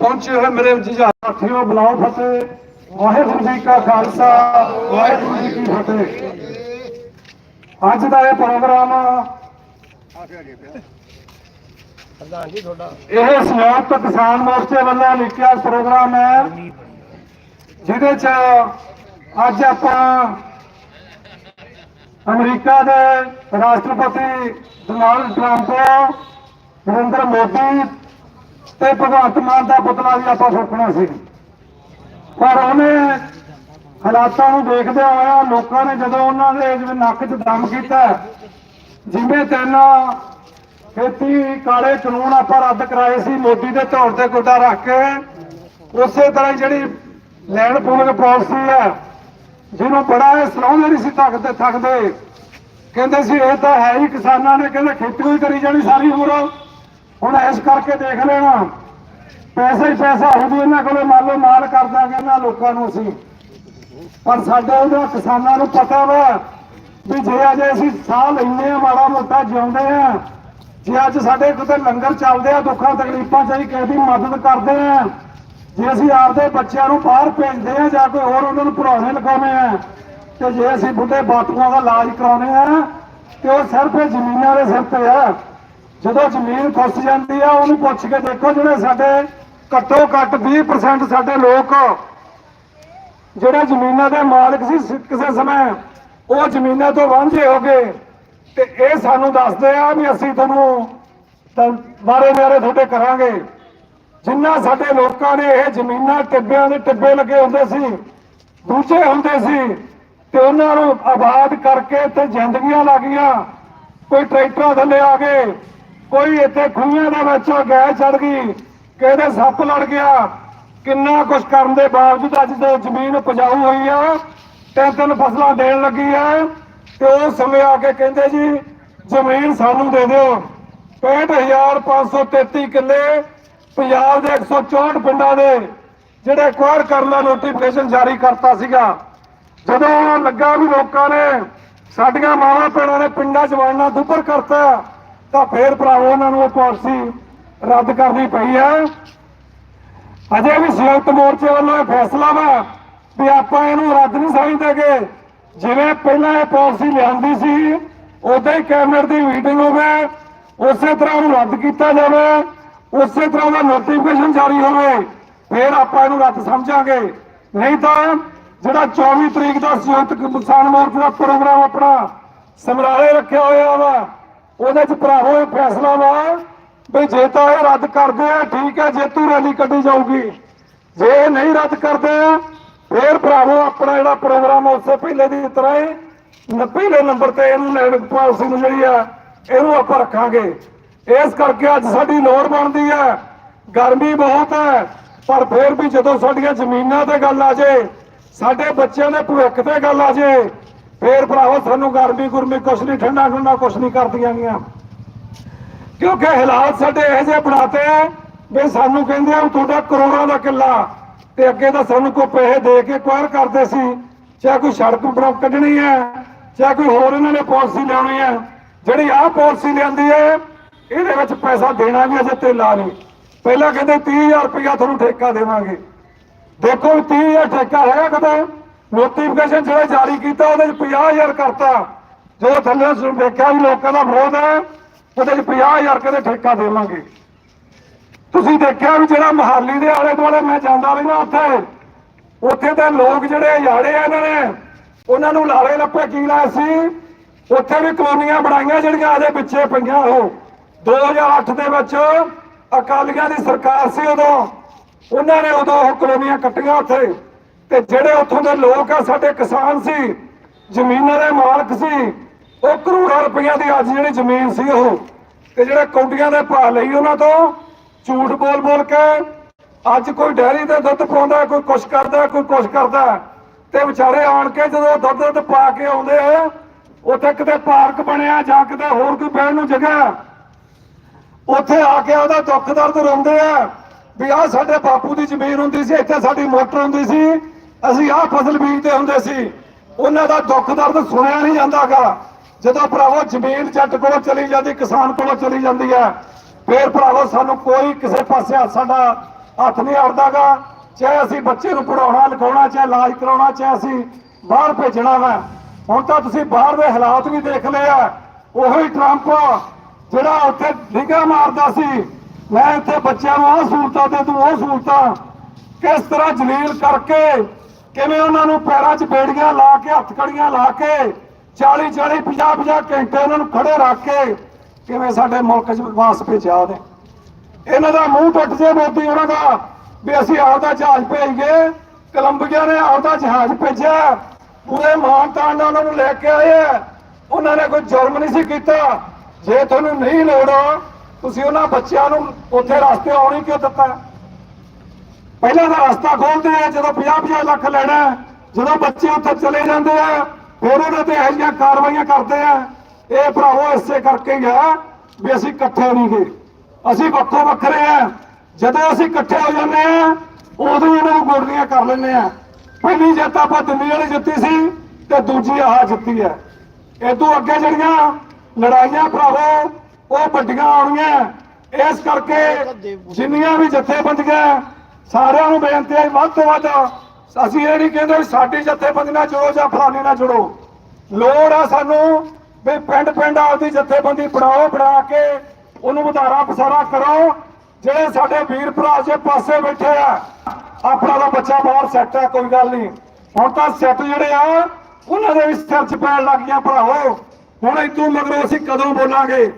ਪਹੁੰਚੇ ਹੋਏ ਮੇਰੇ ਜੀਜਾ ਸਾਥੀਓ, ਬੁਲਾਓ ਫਤਿਹ। ਵਾਹਿਗੁਰੂ ਜੀ ਕਾ ਖਾਲਸਾ, ਵਾਹਿਗੁਰੂ ਜੀ ਕੀ ਫਤਿਹ। ਅੱਜ ਦਾ ਇਹ ਪ੍ਰੋਗਰਾਮ ਪ੍ਰਧਾਨ ਜੀ ਤੁਹਾਡਾ ਇਹ ਸੰਯੁਕਤ ਕਿਸਾਨ ਮੋਰਚੇ ਵੱਲੋਂ ਲਿਖਿਆ ਪ੍ਰੋਗਰਾਮ ਹੈ, ਜਿਹਦੇ ਚ ਅੱਜ ਆਪਾਂ ਅਮਰੀਕਾ ਦੇ ਰਾਸ਼ਟਰਪਤੀ ਡੋਨਾਲਡ ਟਰੰਪ ਨਰਿੰਦਰ ਮੋਦੀ ਤੇ ਭਗਵੰਤ ਮਾਨ ਦਾ ਪੁਤਲਾ ਵੀ ਆਪਾਂ ਫੂਕਣਾ ਸੀ। ਪਰ ਉਹਨੇ ਹਾਲਾਤਾਂ ਨੂੰ ਦੇਖਦੇ ਹੋਇਆ ਲੋਕਾਂ ਨੇ ਜਦੋਂ ਉਹਨਾਂ ਦੇ ਜਿਵੇਂ ਨੱਕ 'ਚ ਦਮ ਕੀਤਾ, ਜਿਵੇਂ ਤਿੰਨ ਖੇਤੀ ਕਾਲੇ ਕਾਨੂੰਨ ਆਪਾਂ ਰੱਦ ਕਰਾਏ ਸੀ, ਮੋਦੀ ਦੇ ਤੌਰ ਤੇ ਗੋਡਾ ਰੱਖ ਕੇ, ਉਸੇ ਤਰ੍ਹਾਂ ਜਿਹੜੀ ਲੈਂਡ ਪੂਲਿੰਗ ਪਾਲਿਸੀ ਹੈ, ਜਿਹਨੂੰ ਬੜਾ ਇਹ ਸਲਾਉਂਦੇ ਨਹੀਂ ਸੀ ਥੱਕਦੇ ਥੱਕਦੇ। ਕਹਿੰਦੇ ਸੀ, ਇਹ ਤਾਂ ਹੈ ਹੀ ਕਿਸਾਨਾਂ ਨੇ, ਕਹਿੰਦੇ ਖੇਤੀ ਹੀ ਕਰੀ ਜਾਣੀ ਸਾਰੀ ਉਮਰ। ਹੁਣ ਇਸ ਕਰਕੇ ਦੇਖ ਲੈਣਾ। ਪੈਸਾ ਹੀ ਪੈਸਾ ਹੋਊ ਇਹਨਾਂ ਕੋਲੇ, ਮੰਨ ਮਾਲ ਕਰ ਦਾਂਗੇ ਇਹਨਾਂ ਲੋਕਾਂ ਨੂੰ ਅਸੀਂ। ਪਰ ਸਾਡੇ ਉਹਦਾ ਕਿਸਾਨਾਂ ਨੂੰ ਪਤਾ ਵਾ ਵੀ ਜੇ ਅਜੇ ਅਸੀਂ ਸਾਹ ਲੈਂਦੇ ਆ ਮਾੜਾ ਮੋਟਾ ਜਿਉਂਦੇ ਆ ਜੇ ਅੱਜ ਸਾਡੇ ਕਿਤੇ ਲੰਗਰ ਚੱਲਦੇ ਆ, ਦੁੱਖਾਂ ਤਕਲੀਫਾਂ ਚ ਅਸੀਂ ਕਿਸੇ ਦੀ ਮਦਦ ਕਰਦੇ ਆ ਜੇ ਅਸੀਂ ਆਪਦੇ ਬੱਚਿਆਂ ਨੂੰ ਬਾਹਰ ਭੇਜਦੇ ਆ ਜਾਂ ਕੋਈ ਹੋਰ ਉਹਨਾਂ ਨੂੰ ਪੜਾਉਣੇ ਲਗਾਉਣੇ ਆ, ਤੇ ਜੇ ਅਸੀਂ ਬੁੱਢੇ ਬਾਪੂਆਂ ਦਾ ਇਲਾਜ ਕਰਾਉਣੇ ਆ ਤੇ ਉਹ ਸਿਰਫ ਇਹ ਜ਼ਮੀਨਾਂ ਦੇ ਸਿਰ ਤੇ ਆ। ਜਦੋਂ ਜ਼ਮੀਨ ਖੁੱਸ ਜਾਂਦੀ ਆ, ਉਹਨੂੰ ਪੁੱਛ ਕੇ ਦੇਖੋ ਜਿਹੜੇ ਸਾਡੇ ਘੱਟੋ ਘੱਟ 20% ਸਾਡੇ ਲੋਕ ਜਿਹੜੇ ਜ਼ਮੀਨਾਂ ਦੇ ਮਾਲਕ ਸੀ ਕਿਸੇ ਸਮੇਂ, ਉਹ ਜ਼ਮੀਨਾਂ ਤੋਂ ਵਾਂਝੇ ਹੋ ਗਏ। ਤੇ ਇਹ ਸਾਨੂੰ ਦੱਸਦੇ ਆ ਵੀ ਅਸੀਂ ਤੁਹਾਨੂੰ ਤਾਂ ਬਾਰੇ ਤੁਹਾਡੇ ਕਰਾਂਗੇ। ਜਿੰਨਾ ਸਾਡੇ ਲੋਕਾਂ ਨੇ ਇਹ ਜ਼ਮੀਨਾਂ ਟਿੱਬਿਆਂ ਦੇ ਟਿੱਬੇ ਲੱਗੇ ਹੁੰਦੇ ਸੀ, ਦੂਜੇ ਹੁੰਦੇ ਸੀ, ਤੇ ਉਹਨਾਂ ਨੂੰ ਆਬਾਦ ਕਰਕੇ ਤੇ ਜ਼ਿੰਦਗੀਆਂ ਲੱਗੀਆਂ। ਕੋਈ ਟਰੈਕਟਰਾਂ ਥੱਲੇ ਆ ਗਏ ਕੋਈ ਇੱਥੇ ਖੂਹਾਂ ਦੇ ਵਿੱਚ ਗੈ ਚੜ ਗਈ ਕਿਹਦੇ ਸੱਪ ਲੜ ਗਿਆ? ਕਿੰਨਾ ਕੁਝ ਕਰਨ ਦੇ ਬਾਵਜੂਦ ਅੱਜ ਤੇ ਜ਼ਮੀਨ ਉਪਜਾਊ ਹੋਈ ਆ, ਤਿੰਨ ਤਿੰਨ ਫਸਲਾਂ ਦੇਣ ਲੱਗੀ ਆ, ਤੇ ਉਹ ਸਮੇਂ ਆ ਕੇ ਕਹਿੰਦੇ ਜੀ, ਜ਼ਮੀਨ ਸਾਨੂੰ ਦੇ ਦਿਓ। 65533 ਕਿੱਲੇ ਪੰਜਾਬ ਦੇ 164 ਪਿੰਡਾਂ ਦੇ ਜਿਹੜੇ ਕੁਆਰ ਕਰਨ ਦਾ ਨੋਟੀਫਿਕੇਸ਼ਨ ਜਾਰੀ ਕਰਤਾ ਸੀਗਾ। ਜਦੋਂ ਲੱਗਾ ਵੀ ਲੋਕਾਂ ਨੇ ਸਾਡੀਆਂ ਮਾਵਾਂ ਭੈਣਾਂ ਨੇ ਪਿੰਡਾਂ 'ਚ ਵੜਨਾ ਦੁੱਭਰ ਕਰਤਾ ਤਾਂ ਫੇਰ ਭਰਾਵੋ ਉਹਨਾਂ ਨੂੰ ਉਹ ਪਾਲਿਸੀ ਰੱਦ ਕਰਨੀ ਪਈ ਹੈ। ਅਜੇ ਵੀ ਸੰਯੁਕਤ ਮੋਰਚੇ ਵੱਲੋਂ ਇਹ ਫੈਸਲਾ ਵਾ ਵੀ ਆਪਾਂ ਇਹਨੂੰ ਰੱਦ ਨਹੀਂ ਸਮਝਦੇਗੇ ਜਿਵੇਂ ਪਹਿਲਾਂ ਇਹ ਪਾਲਿਸੀ ਲਿਆਂਦੀ ਸੀ, ਉਦਾਂ ਹੀ ਕੈਬਨਿਟ ਦੀ ਮੀਟਿੰਗ ਹੋਵੇ, ਉਸੇ ਤਰ੍ਹਾਂ ਉਹਨੂੰ ਰੱਦ ਕੀਤਾ ਜਾਵੇ, ਉਸੇ ਤਰ੍ਹਾਂ ਦਾ ਨੋਟੀਫਿਕੇਸ਼ਨ ਜਾਰੀ ਹੋਵੇ, ਫਿਰ ਆਪਾਂ ਇਹਨੂੰ ਰੱਦ ਸਮਝਾਂਗੇ। ਨਹੀਂ ਤਾਂ ਜਿਹੜਾ 24 ਤਰੀਕ ਦਾ ਸੰਯੁਕਤ ਕਿਸਾਨ ਮੋਰਚੇ ਦਾ ਪ੍ਰੋਗਰਾਮ ਆਪਣਾ ਸਮਰਾਲੇ ਰੱਖਿਆ ਹੋਇਆ ਵਾ ਉਹਦੇ ਚ ਭਰਾਵੋ ਇਹ ਫੈਸਲਾ ਵਾ ਵੀ ਜੇ ਤਾਂ ਇਹ ਰੱਦ ਕਰਦੇ ਆ, ਠੀਕ ਹੈ ਜੇਤੂ ਰੈਲੀ ਕੱਢੀ ਜਾਊਗੀ। ਜੇ ਨਹੀਂ ਰੱਦ ਕਰਦੇ ਫੇਰ ਭਰਾਵੋ ਆਪਣਾ ਜਿਹੜਾ ਪ੍ਰੋਗਰਾਮ ਉਸੇ ਪਹਿਲੇ ਦੀ ਤਰ੍ਹਾਂ ਹੀ ਪਹਿਲੇ ਨੰਬਰ ਤੇ ਇਹਨੂੰ ਲੈਣ ਪਾਲਿਸੀ ਨੂੰ ਜਿਹੜੀ ਆ, ਇਹਨੂੰ ਆਪਾਂ ਰੱਖਾਂਗੇ। ਇਸ ਕਰਕੇ ਅੱਜ ਸਾਡੀ ਲੋੜ ਬਣਦੀ ਹੈ ਗਰਮੀ ਬਹੁਤ ਹੈ ਪਰ ਫੇਰ ਵੀ ਜਦੋਂ ਸਾਡੀਆਂ ਜ਼ਮੀਨਾਂ ਤੇ ਗੱਲ ਆ ਜੇ, ਸਾਡੇ ਬੱਚਿਆਂ ਦੇ ਭਵਿੱਖ ਤੇ ਗੱਲ ਆ ਜੇ ਫੇਰ ਭਰਾਵੋ, ਸਾਨੂੰ ਗਰਮੀ ਗੁਰਮੀ ਕੁਛ ਨਹੀਂ, ਠੰਡਾ ਠੰਡਾ ਕੁਛ ਨਹੀਂ ਕਰਦੀਆਂ ਗੀਆਂ। ਕਿਉਂਕਿ ਹਾਲਾਤ ਸਾਡੇ ਇਹੋ ਜਿਹੇ ਬਣਾਤੇ ਆ ਵੀ ਸਾਨੂੰ ਕਹਿੰਦੇ ਆ ਤੁਹਾਡਾ ਕਰੋੜਾਂ ਦਾ ਕਿੱਲਾ ਤੇ ਅੱਗੇ ਤਾਂ ਸਾਨੂੰ ਕੋਈ ਪੈਸੇ ਦੇ ਕੇ ਕੁਆਰ ਕਰਦੇ ਸੀ, ਚਾਹੇ ਕੋਈ ਸੜਕ ਬਣਾ ਕੱਢਣੀ ਹੈ ਚਾਹੇ ਕੋਈ ਹੋਰ ਇਹਨਾਂ ਨੇ ਪਾਲਿਸੀ ਲਿਆਉਣੀ ਹੈ ਜਿਹੜੀ ਆਹ ਪਾਲਿਸੀ ਲਿਆਂਦੀ ਹੈ ਇਹਦੇ ਵਿੱਚ ਪੈਸਾ ਦੇਣਾ ਵੀ ਅਜੇ ਤੇ ਲਾ ਨਹੀਂ ਪਹਿਲਾਂ ਕਹਿੰਦੇ 30000 ਰੁਪਇਆ ਤੁਹਾਨੂੰ ਠੇਕਾ ਦੇਵਾਂਗੇ। ਦੇਖੋ ਵੀ 30000 ਠੇਕਾ ਹੈਗਾ ਕਦੇ ਨੋਟੀਫਿਕੇਸ਼ਨ ਜਿਹੜਾ ਜਾਰੀ ਕੀਤਾ, ਉਹਦੇ ਚ 50000 ਕਰਤਾ। ਜਦੋਂ ਥੱਲੇ ਦੇਖਿਆ ਵੀ ਲੋਕਾਂ ਦਾ ਵਿਰੋਧ ਹੈ, ਉਹਦੇ ਚ 50000 ਕਦੇ ਠੇਕਾ ਦੇਵਾਂਗੇ ਤੁਸੀਂ ਦੇਖਿਆ ਵੀ ਜਿਹੜਾ ਮਹਾਲੀ ਦੇ ਆਲੇ ਦੁਆਲੇ ਮੈਂ ਜਾਂਦਾ ਰਹਿਣਾ ਉੱਥੇ? ਉੱਥੇ ਦੇ ਲੋਕ ਜਿਹੜੇ ਯਾੜੇ ਆ ਇਹਨਾਂ ਨੇ, ਉਹਨਾਂ ਨੂੰ ਲਾਲੇ ਲੱਪੇ ਕੀ ਲਾਇਆ ਸੀ? ਉੱਥੇ ਵੀ ਕਲੋਨੀਆਂ ਬਣਾਈਆਂ ਜਿਹੜੀਆਂ ਆਦੇ ਪਿੱਛੇ ਪਈਆਂ ਉਹ। 2008 ਦੇ ਵਿੱਚ ਅਕਾਲੀਆਂ ਦੀ ਸਰਕਾਰ ਸੀ ਉਦੋਂ। ਉਹਨਾਂ ਨੇ ਉਦੋਂ ਉਹ ਕਲੋਨੀਆਂ ਕੱਟੀਆਂ ਉੱਥੇ। ਤੇ ਜਿਹੜੇ ਉੱਥੋਂ ਦੇ ਲੋਕ ਆ, ਸਾਡੇ ਕਿਸਾਨ ਸੀ, ਜ਼ਮੀਨਾਂ ਦੇ ਮਾਲਕ ਸੀ, ਉਹ ਕਰੋੜਾਂ ਰੁਪਈਆ ਦੀ ਅੱਜ ਜਿਹੜੀ ਜ਼ਮੀਨ ਸੀ ਉਹ, ਤੇ ਜਿਹੜੇ ਕੌਡੀਆਂ ਦੇ ਭਾਅ ਲਈ ਉਹਨਾਂ ਤੋਂ ਝੂਠ ਬੋਲ ਬੋਲ ਕੇ ਅੱਜ ਕੋਈ ਡੈਰੀ ਤੇ ਦੁੱਧ ਪਾਉਂਦਾ, ਕੋਈ ਕੁਛ ਕਰਦਾ, ਕੋਈ ਕੁਛ ਕਰਦਾ, ਤੇ ਵਿਚਾਰੇ ਆਣ ਕੇ ਜਦੋਂ ਦੁੱਧ ਦੁੱਧ ਪਾ ਕੇ ਆਉਂਦੇ ਆ, ਉੱਥੇ ਕਿਤੇ ਪਾਰਕ ਬਣਿਆ ਜਾਂ ਕਿਤੇ ਹੋਰ ਕੋਈ ਬਹਿਣ ਨੂੰ ਜਗ੍ਹਾ, ਉੱਥੇ ਆ ਕੇ ਉਹਦਾ ਦੁੱਖ ਦਰਦ ਰੋਂਦੇ ਆ, ਵੀ ਆਹ ਸਾਡੇ ਬਾਪੂ ਦੀ ਜ਼ਮੀਨ ਹੁੰਦੀ ਸੀ, ਇੱਥੇ ਸਾਡੀ ਮੋਟਰ ਹੁੰਦੀ ਸੀ ਅਸੀਂ ਆਹ ਫਸਲ ਬੀਜਦੇ ਹੁੰਦੇ ਸੀ। ਉਹਨਾਂ ਦਾ ਦੁੱਖ ਦਰਦ ਸੁਣਿਆ ਨਹੀਂ ਜਾਂਦਾਗਾ। ਜਦੋਂ ਭਰਾਵੋ ਜ਼ਮੀਨ ਜੱਟ ਕੋਲੋਂ ਚਲੀ ਜਾਂਦੀ, ਕਿਸਾਨ ਕੋਲੋਂ ਚਲੀ ਜਾਂਦੀ ਹੈ, ਫੇਰ ਭਰਾਵੋ ਸਾਨੂੰ ਕੋਈ ਕਿਸੇ ਪਾਸੇ ਸਾਡਾ ਹੱਥ ਨਹੀਂ ਅੜਦਾਗਾ। ਚਾਹੇ ਅਸੀਂ ਬੱਚੇ ਨੂੰ ਪੜਾਉਣਾ ਲਿਖਾਉਣਾ, ਚਾਹੇ ਇਲਾਜ ਕਰਾਉਣਾ, ਚਾਹੇ ਅਸੀਂ ਬਾਹਰ ਭੇਜਣਾ ਵਾ। ਹੁਣ ਤਾਂ ਤੁਸੀਂ ਬਾਹਰ ਦੇ ਹਾਲਾਤ ਵੀ ਦੇਖ ਲਏ ਆ। ਉਹੀ ਟਰੰਪ ਜਿਹੜਾ ਉੱਥੇ ਨਿਗਾਹ ਮਾਰਦਾ ਸੀ, ਮੈਂ ਇੱਥੇ ਬੱਚਿਆਂ ਨੂੰ ਆਹ ਸਹੂਲਤਾਂ ਦੇ ਤੂੰ ਉਹ ਸਹੂਲਤਾਂ ਕਿਸ ਤਰ੍ਹਾਂ ਜਲੀਲ ਕਰਕੇ ਕਿਵੇਂ ਉਹਨਾਂ ਨੂੰ ਪੈਰਾਂ 'ਚ ਬੇੜੀਆਂ ਲਾ ਕੇ ਹੱਥਕੜੀਆਂ ਲਾ ਕੇ 40 40 50 50 ਘੰਟੇ ਉਹਨਾਂ ਨੂੰ ਖੜੇ ਰੱਖ ਕੇ ਕਿਵੇਂ ਸਾਡੇ ਮੁਲਕ 'ਚ ਵਾਪਸ ਭੇਜਿਆ ਉਹਨੇ। ਇਹਨਾਂ ਦਾ ਮੂੰਹ ਟੁੱਟ ਜੇ ਮੋਦੀ ਉਹਨਾਂ ਦਾ ਵੀ ਅਸੀਂ ਆਪਦਾ ਜਹਾਜ਼ ਭੇਜ ਗਏ ਕੋਲੰਬੀਆ ਨੇ ਆਪਦਾ ਜਹਾਜ਼ ਭੇਜਿਆ, ਪੂਰੇ ਮਾਨਤਾਨ ਨਾਲ ਉਹਨਾਂ ਨੂੰ ਲੈ ਕੇ ਆਏ ਆ। ਉਹਨਾਂ ਨੇ ਕੋਈ ਜੁਰਮ ਨਹੀਂ ਸੀ ਕੀਤਾ। ਜੇ ਤੁਹਾਨੂੰ ਨਹੀਂ ਲੋੜ ਤੁਸੀਂ ਉਹਨਾਂ ਬੱਚਿਆਂ ਨੂੰ ਉੱਥੇ ਰਸਤੇ ਆਉਣੀ ਕਿਉਂ ਦਿੱਤਾ? ਪਹਿਲਾਂ ਦਾ ਰਸਤਾ ਖੋਲਦੇ ਆ, ਜਦੋਂ 50-50 ਲੱਖ ਲੈਣਾ, ਜਦੋਂ ਬੱਚੇ ਉੱਥੇ ਚਲੇ ਜਾਂਦੇ ਆ ਫਿਰ ਉਹਨਾਂ ਤੇ ਇਹੋ ਜਿਹੀਆਂ ਕਾਰਵਾਈਆਂ ਕਰਦੇ ਆ। ਇਹ ਭਰਾਵੋ, ਇਸੇ ਕਰਕੇ ਹੀ ਆ ਵੀ ਅਸੀਂ ਇਕੱਠੇ ਨਹੀਂ ਗਏ। ਅਸੀਂ ਵੱਖੋ ਵੱਖਰੇ ਆ। ਜਦੋਂ ਅਸੀਂ ਇਕੱਠੇ ਹੋ ਜਾਂਦੇ ਆ, ਉਦੋਂ ਇਹਨਾਂ ਨੂੰ ਗੋਲੀਆਂ ਕਰ ਲੈਂਦੇ ਆ। ਪਹਿਲੀ ਜਿੱਤ ਆਪਾਂ ਦਿੱਲੀ ਵਾਲੀ ਜਿੱਤੀ ਸੀ ਤੇ ਦੂਜੀ ਆਹ ਜਿੱਤੀ ਹੈ ਇਦੋਂ ਅੱਗੇ ਜਿਹੜੀਆਂ ਲੜਾਈਆਂ ਭਰਾਵੋ, ਉਹ ਵੱਡੀਆਂ ਆਉਣੀਆਂ। ਇਸ ਕਰਕੇ ਜਿੰਨੀਆਂ ਵੀ ਜਥੇਬੰਦੀਆਂ ਸਾਰਿਆਂ ਨੂੰ ਬੇਨਤੀ ਹੈ ਵੱਧ ਤੋਂ ਵੱਧ ਅਸੀਂ ਇਹ ਨਹੀਂ ਕਹਿੰਦੇ ਸਾਡੀ ਜਥੇਬੰਦੀ ਨਾਲ ਜੁੜੋ ਜਾਂ ਫਲਾਣੀ ਨਾਲ ਜੁੜੋ। ਲੋੜ ਆ ਸਾਨੂੰ ਵੀ ਪਿੰਡ ਪਿੰਡ ਆਪਦੀ ਜਥੇਬੰਦੀ ਬਣਾਓ, ਬਣਾ ਕੇ ਉਹਨੂੰ ਵਧਾਰਾ ਪਸਾਰਾ ਕਰੋ ਜਿਹੜੇ ਸਾਡੇ ਵੀਰ ਭਰਾ ਜੇ ਪਾਸੇ ਬੈਠੇ ਆ, ਆਪਣਾ ਦਾ ਬੱਚਾ ਬਾਹਰ ਸੈੱਟ ਆ, ਕੋਈ ਗੱਲ ਨਹੀਂ। ਹੁਣ ਤਾਂ ਸੈੱਟ ਜਿਹੜੇ ਆ, ਉਹਨਾਂ ਦੇ ਵੀ ਸਿਰ 'ਚ ਪੈਣ ਲੱਗ ਗਿਆ ਭਰਾਓ ਹੁਣ ਇਦੋਂ ਮਗਰੋਂ ਅਸੀਂ ਕਦੋਂ ਬੋਲਾਂਗੇ?